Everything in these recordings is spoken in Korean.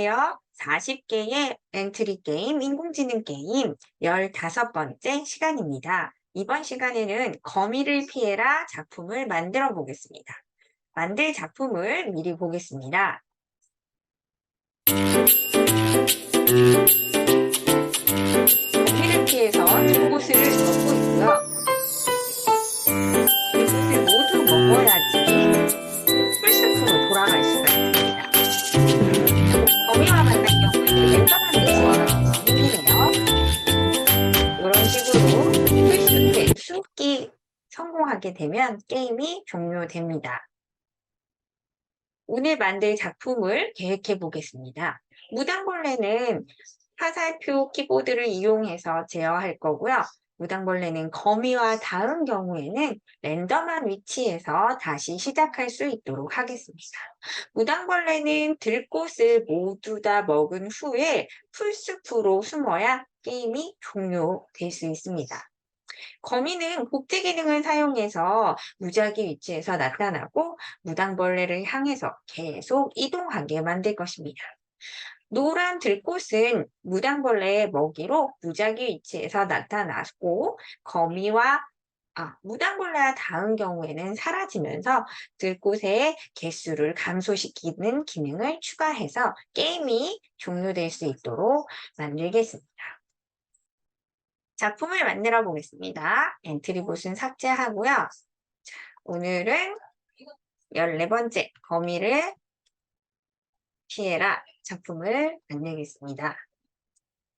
안녕하세요. 40개의 엔트리 게임, 인공지능 게임 15번째 시간입니다. 이번 시간에는 거미를 피해라 작품을 만들어 보겠습니다. 만들 작품을 미리 보겠습니다. 되면 게임이 종료됩니다. 오늘 만들 작품을 계획해 보겠습니다. 무당벌레는 화살표 키보드를 이용해서 제어할 거고요. 무당벌레는 거미와 닿은 경우에는 랜덤한 위치에서 다시 시작할 수 있도록 하겠습니다. 무당벌레는 들꽃을 모두 다 먹은 후에 풀숲으로 숨어야 게임이 종료될 수 있습니다. 거미는 복제 기능을 사용해서 무작위 위치에서 나타나고 무당벌레를 향해서 계속 이동하게 만들 것입니다. 노란 들꽃은 무당벌레의 먹이로 무작위 위치에서 나타나고 거미와 아, 무당벌레와 닿은 경우에는 사라지면서 들꽃의 개수를 감소시키는 기능을 추가해서 게임이 종료될 수 있도록 만들겠습니다. 작품을 만들어 보겠습니다. 엔트리봇은 삭제하고요. 자, 오늘은 14번째 거미를 피해라 작품을 만들겠습니다.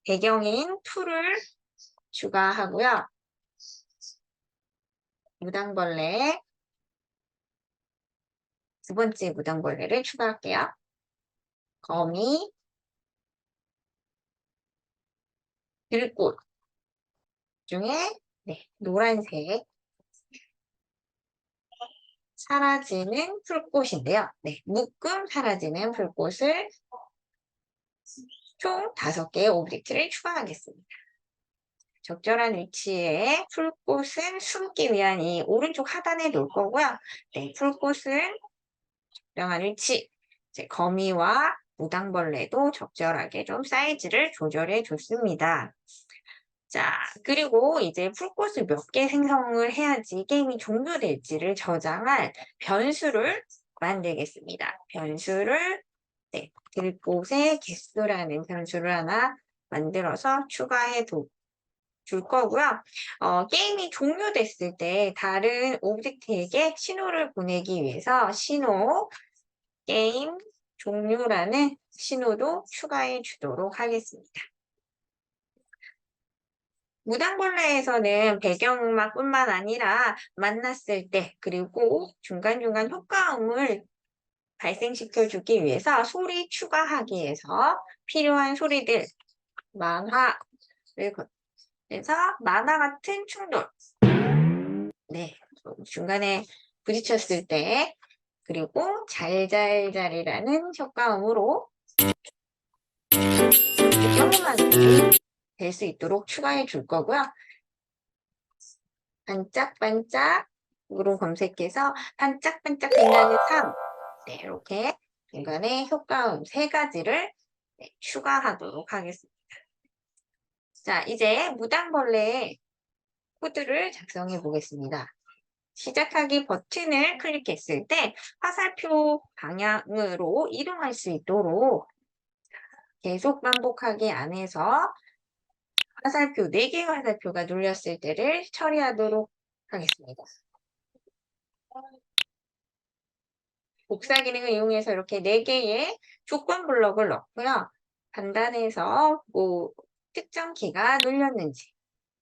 배경인 툴을 추가하고요. 무당벌레 두 번째 무당벌레를 추가할게요. 거미 들꽃 중에 네, 노란색 사라지는 풀꽃인데요. 네, 묶음 사라지는 풀꽃을 총 다섯 개의 오브젝트를 추가하겠습니다. 적절한 위치에 풀꽃은 숨기 위한 이 오른쪽 하단에 놓을 거고요. 네, 풀꽃은 적당한 위치, 이제 거미와 무당벌레도 적절하게 좀 사이즈를 조절해 줬습니다. 자, 그리고 이제 풀꽃을 몇개 생성을 해야지 게임이 종료될지를 저장할 변수를 만들겠습니다. 변수를 네, 들꽃의 개수라는 변수를 하나 만들어서 추가해 도, 줄 거고요. 어, 게임이 종료됐을 때 다른 오브젝트에게 신호를 보내기 위해서 신호 게임 종료라는 신호도 추가해 주도록 하겠습니다. 무당벌레에서는 배경음악뿐만 아니라 만났을 때 그리고 중간중간 효과음을 발생시켜주기 위해서 소리 추가하기 위해서 필요한 소리들 만화를 해서 만화 같은 충돌. 네 중간에 부딪혔을 때 그리고 잘잘잘이라는 효과음으로 경험만 될 수 있도록 추가해 줄 거고요. 반짝반짝으로 검색해서 반짝반짝 빛나는 삶 네, 이렇게 중간에 효과음 세 가지를 네, 추가하도록 하겠습니다. 자, 이제 무당벌레 코드를 작성해 보겠습니다. 시작하기 버튼을 클릭했을 때 화살표 방향으로 이동할 수 있도록 계속 반복하기 안에서 화살표, 4개의 화살표가 눌렸을 때를 처리하도록 하겠습니다. 복사 기능을 이용해서 이렇게 4개의 조건 블럭을 넣고요. 판단해서 뭐 특정 키가 눌렸는지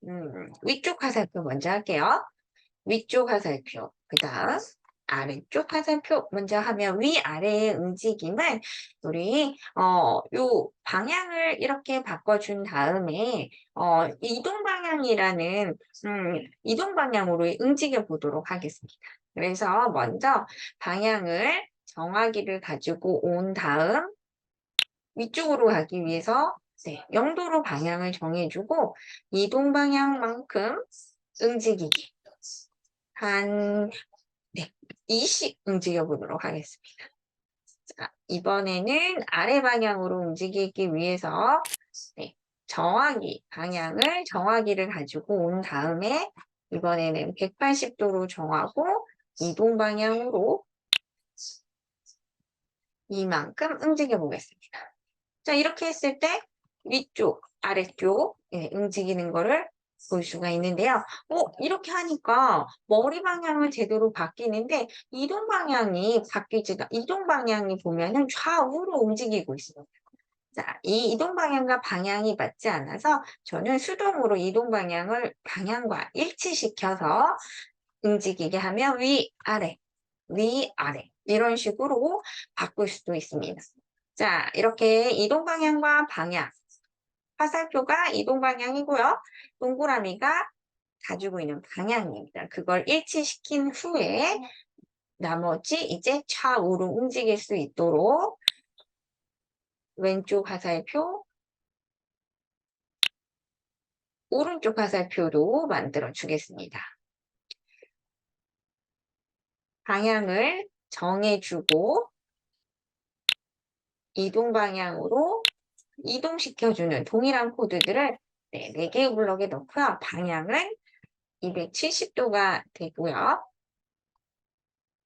음, 위쪽 화살표 먼저 할게요. 위쪽 화살표, 그 다음 아래쪽 화살표 먼저 하면 위아래의 움직임을 우리 어, 요 방향을 이렇게 바꿔준 다음에 어, 이동 방향이라는 음, 이동 방향으로 움직여 보도록 하겠습니다. 그래서 먼저 방향을 정하기를 가지고 온 다음 위쪽으로 가기 위해서 네, 0도로 방향을 정해주고 이동 방향만큼 움직이기 한 2씩 움직여 보도록 하겠습니다. 자, 이번에는 아래 방향으로 움직이기 위해서 네, 정확히 방향을 정확히를 가지고 온 다음에 이번에는 180도로 정하고 이동 방향으로 이만큼 움직여 보겠습니다. 자, 이렇게 했을 때 위쪽, 아래쪽 예, 움직이는 거를 볼 수가 있는데요. 어, 이렇게 하니까 머리 방향은 제대로 바뀌는데 이동 방향이 바뀌지가 이동 방향이 보면은 좌우로 움직이고 있습니다. 자, 이 이동 방향과 방향이 맞지 않아서 저는 수동으로 이동 방향을 방향과 일치시켜서 움직이게 하면 위, 아래, 위, 아래 이런 식으로 바꿀 수도 있습니다. 자, 이렇게 이동 방향과 방향 화살표가 이동 방향이고요. 동그라미가 가지고 있는 방향입니다. 그걸 일치시킨 후에 나머지 이제 좌우로 움직일 수 있도록 왼쪽 화살표, 오른쪽 화살표도 만들어 주겠습니다. 방향을 정해주고 이동 방향으로 이동시켜주는 동일한 코드들을 네, 4개의 블럭에 넣고요. 방향은 270도가 되고요.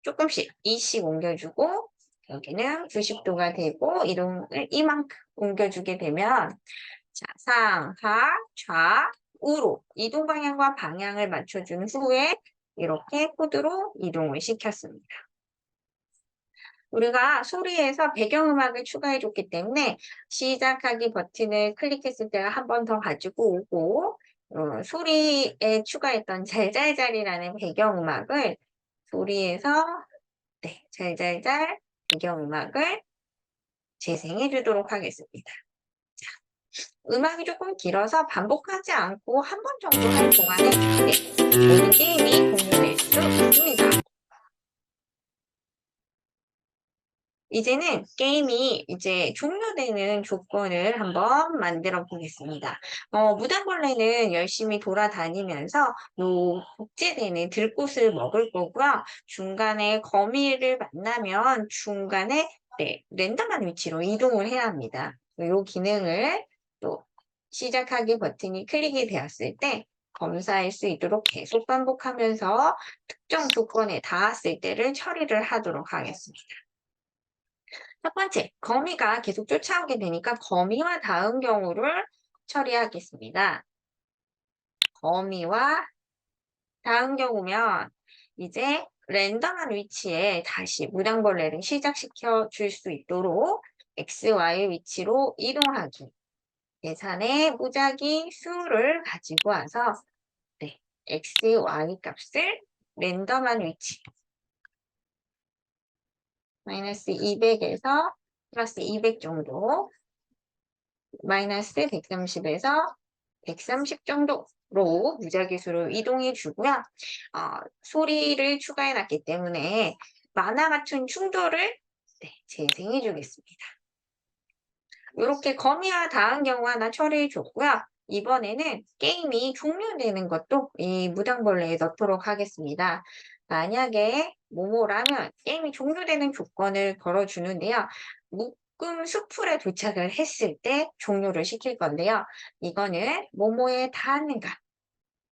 조금씩 2씩 옮겨주고 여기는 90도가 되고 이동을 이만큼 옮겨주게 되면 자, 상, 하, 좌, 우로 이동 방향과 방향을 맞춰준 후에 이렇게 코드로 이동을 시켰습니다. 우리가 소리에서 배경음악을 추가해 줬기 때문에 시작하기 버튼을 클릭했을 때 한 번 더 가지고 오고 어, 소리에 추가했던 잘잘잘이라는 배경음악을 소리에서 네, 잘잘잘 배경음악을 재생해 주도록 하겠습니다. 자, 음악이 조금 길어서 반복하지 않고 한 번 정도 할 동안에 네, 모든 게임이 공유될 수 있습니다. 이제는 게임이 이제 종료되는 조건을 한번 만들어 보겠습니다. 어, 무당벌레는 열심히 돌아다니면서 요 복제되는 들꽃을 먹을 거고요. 중간에 거미를 만나면 중간에 네, 랜덤한 위치로 이동을 해야 합니다. 요 기능을 또 시작하기 버튼이 클릭이 되었을 때 검사할 수 있도록 계속 반복하면서 특정 조건에 닿았을 때를 처리를 하도록 하겠습니다. 첫 번째, 거미가 계속 쫓아오게 되니까 거미와 다음 경우를 처리하겠습니다. 거미와 다음 경우면 이제 랜덤한 위치에 다시 무당벌레를 시작시켜 줄 수 있도록 x, y 위치로 이동하기. 계산의 무작위 수를 가지고 와서 네, x, y 값을 랜덤한 위치 마이너스 200에서 플러스 200 정도 마이너스 130에서 130 정도로 무작위수로 이동해 주고요. 어, 소리를 추가해 놨기 때문에 만화 같은 충돌을 네, 재생해 주겠습니다. 이렇게 거미와 닿은 경우 하나 처리해 줬고요. 이번에는 게임이 종료되는 것도 이 무당벌레에 넣도록 하겠습니다. 만약에 모모라면 게임이 종료되는 조건을 걸어주는데요. 묶음 수풀에 도착을 했을 때 종료를 시킬 건데요. 이거는 모모에 닿는가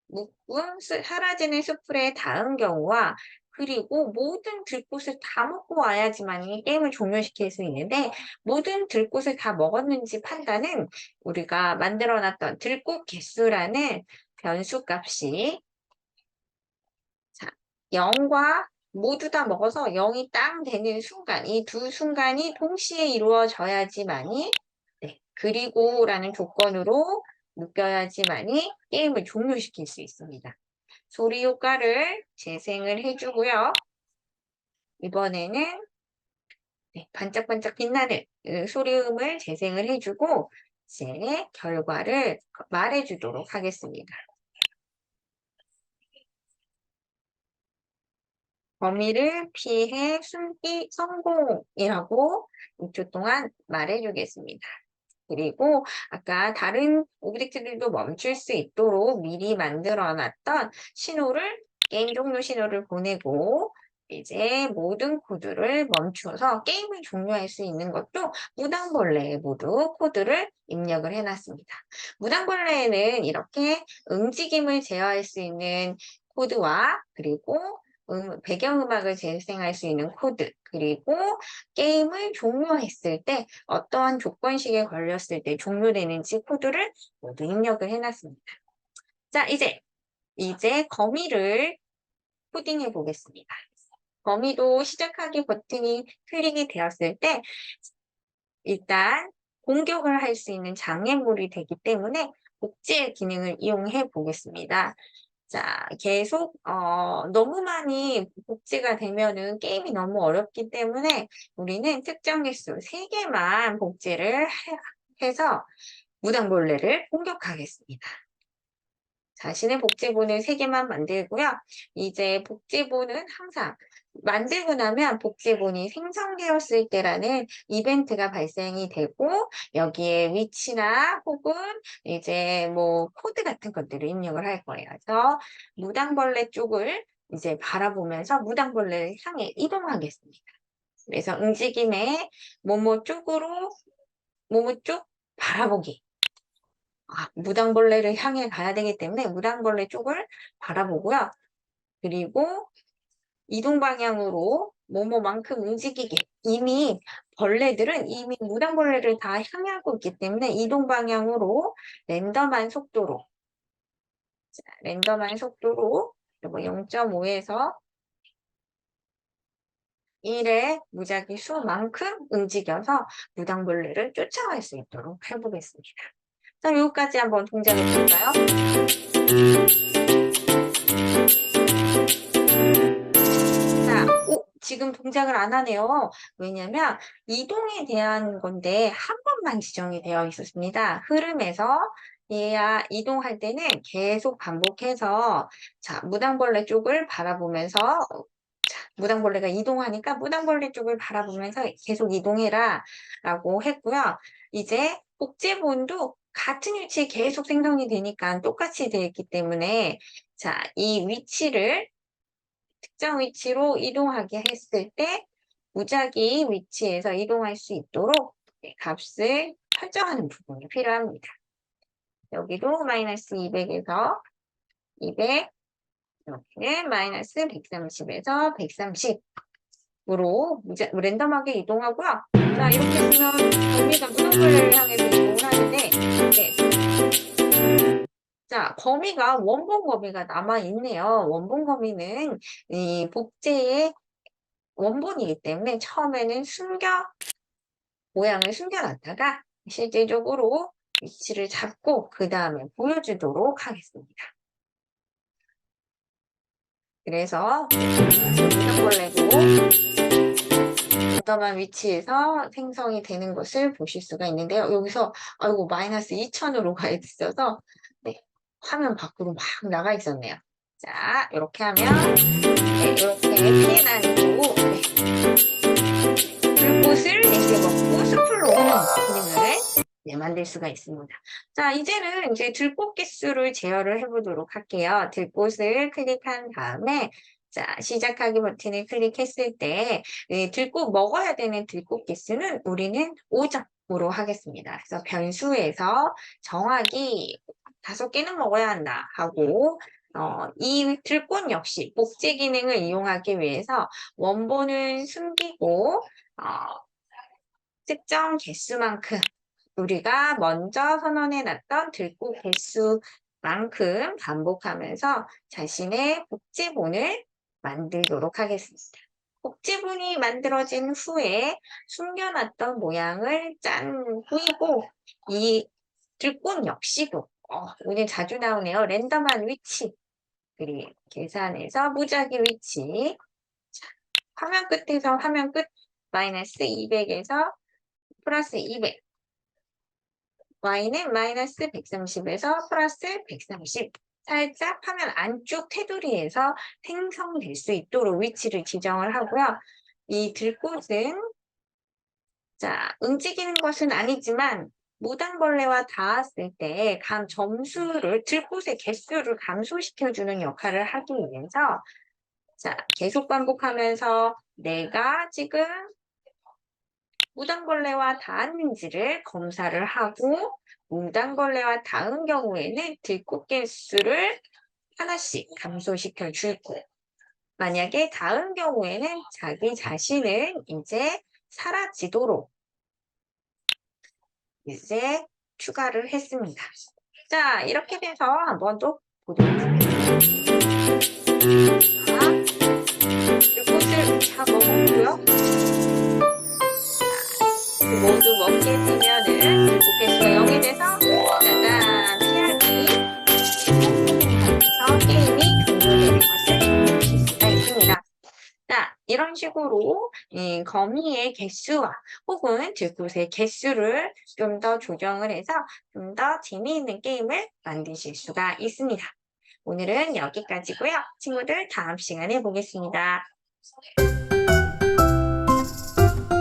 묶음 사라지는 수풀에 닿은 경우와 그리고 모든 들꽃을 다 먹고 와야지만 이 게임을 종료시킬 수 있는데 모든 들꽃을 다 먹었는지 판단은 우리가 만들어놨던 들꽃 개수라는 변수 값이 0과 모두 다 먹어서 0이 땅 되는 순간, 이 두 순간이 동시에 이루어져야지만이, 네, 그리고 라는 조건으로 묶여야지만이 게임을 종료시킬 수 있습니다. 소리 효과를 재생을 해주고요. 이번에는 네, 반짝반짝 빛나는 그 소리음을 재생을 해주고 이제 결과를 말해주도록 하겠습니다. 범위를 피해 숨기 성공이라고 6초 동안 말해주겠습니다. 그리고 아까 다른 오브젝트들도 멈출 수 있도록 미리 만들어 놨던 신호를 게임 종료 신호를 보내고 이제 모든 코드를 멈추어서 게임을 종료할 수 있는 것도 무당벌레에 모두 코드를 입력을 해놨습니다. 무당벌레에는 이렇게 움직임을 제어할 수 있는 코드와 그리고 음, 배경음악을 재생할 수 있는 코드 그리고 게임을 종료했을 때 어떠한 조건식에 걸렸을 때 종료되는지 코드를 모두 입력을 해놨습니다. 자 이제 이제 거미를 코딩해 보겠습니다. 거미도 시작하기 버튼이 클릭이 되었을 때 일단 공격을 할 수 있는 장애물이 되기 때문에 복제 기능을 이용해 보겠습니다. 자, 계속 어, 너무 많이 복제가 되면은 게임이 너무 어렵기 때문에 우리는 특정 개수 3개만 복제를 해, 해서 무당벌레를 공격하겠습니다. 자신의 복제본을 3개만 만들고요. 이제 복제본은 항상 만들고 나면 복제본이 생성되었을 때라는 이벤트가 발생이 되고 여기에 위치나 혹은 이제 뭐 코드 같은 것들을 입력을 할 거예요. 그래서 무당벌레 쪽을 이제 바라보면서 무당벌레를 향해 이동하겠습니다. 그래서 움직임에 모모 쪽으로 모모 쪽 바라보기. 아, 무당벌레를 향해 가야 되기 때문에 무당벌레 쪽을 바라보고요. 그리고 이동 방향으로 뭐뭐만큼 움직이게. 이미 벌레들은 이미 무당벌레를 다 향하고 있기 때문에 이동 방향으로 랜덤한 속도로 자, 랜덤한 속도로 0.5에서 1의 무작위 수만큼 움직여서 무당벌레를 쫓아갈 수 있도록 해보겠습니다. 자, 여기까지 한번 동작해 볼까요? 지금 동작을 안 하네요. 왜냐면 이동에 대한 건데 한 번만 지정이 되어 있었습니다. 흐름에서 얘야 이동할 때는 계속 반복해서 자 무당벌레 쪽을 바라보면서 자, 무당벌레가 이동하니까 무당벌레 쪽을 바라보면서 계속 이동해라 라고 했고요. 이제 복제본도 같은 위치에 계속 생성이 되니까 똑같이 되어 있기 때문에 자, 이 위치를 특정 위치로 이동하게 했을 때 무작위 위치에서 이동할 수 있도록 값을 설정하는 부분이 필요합니다. 여기도 마이너스 200에서 200 이렇게 마이너스 130에서 130 으로 랜덤하게 이동하고요. 자 이렇게 쓰면 범위가 무덤을 향해서 이동을 하는데 네. 자, 거미가 원본 거미가 남아 있네요. 원본 거미는 이 복제의 원본이기 때문에 처음에는 숨겨 모양을 숨겨놨다가 실제적으로 위치를 잡고 그 다음에 보여주도록 하겠습니다. 그래서 벌레도 어떠한 위치에서 생성이 되는 것을 보실 수가 있는데요. 여기서 아이고 마이너스 2000으로 가 있어서 화면 밖으로 막 나가 있었네요. 자, 이렇게 하면 네, 이렇게 피해 다니고 네. 만들 수가 있습니다. 자, 이제는 이제 들꽃 개수를 제어를 해보도록 할게요. 들꽃을 클릭한 다음에 자, 시작하기 버튼을 클릭했을 때 네, 들꽃 먹어야 되는 들꽃 개수는 우리는 5점으로 하겠습니다. 그래서 변수에서 정확히 다섯 개는 먹어야 한다 하고 어, 이 들꽃 역시 복제 기능을 이용하기 위해서 원본을 숨기고 어, 특정 개수만큼 우리가 먼저 선언해 놨던 들꽃 개수만큼 반복하면서 자신의 복제본을 만들도록 하겠습니다. 복제본이 만들어진 후에 숨겨놨던 모양을 짠 후이고 이 들꽃 역시도 어, 오늘 자주 나오네요. 랜덤한 위치. 그리고 계산해서 무작위 위치. 자, 화면 끝에서 화면 끝 마이너스 200에서 플러스 200. Y는 마이너스 130에서 플러스 130. 살짝 화면 안쪽 테두리에서 생성될 수 있도록 위치를 지정을 하고요. 이 들꽃은 자 움직이는 것은 아니지만 무당벌레와 닿았을 때간 점수를 들꽃의 개수를 감소시켜주는 역할을 하기 위해서 자, 계속 반복하면서 내가 지금 무당벌레와 닿았는지를 검사를 하고 무당벌레와 닿은 경우에는 들꽃 개수를 하나씩 감소시켜 주고 만약에 닿은 경우에는 자기 자신은 이제 사라지도록 이제 추가를 했습니다. 자, 이렇게 돼서 한번 또 보도록 하겠습니다. 자, 들꽃을 다 먹었고요. 자, 모두 먹게 되면은 개수가 0이 돼서 짜잔 피하기 하면서 게임이 종료되는 것을 보실 수가 있습니다. 자, 이런 식으로 이 거미의 개수와 혹은 들꽃의 개수를 좀 더 조정을 해서 좀 더 재미있는 게임을 만드실 수가 있습니다. 오늘은 여기까지고요. 친구들 다음 시간에 보겠습니다.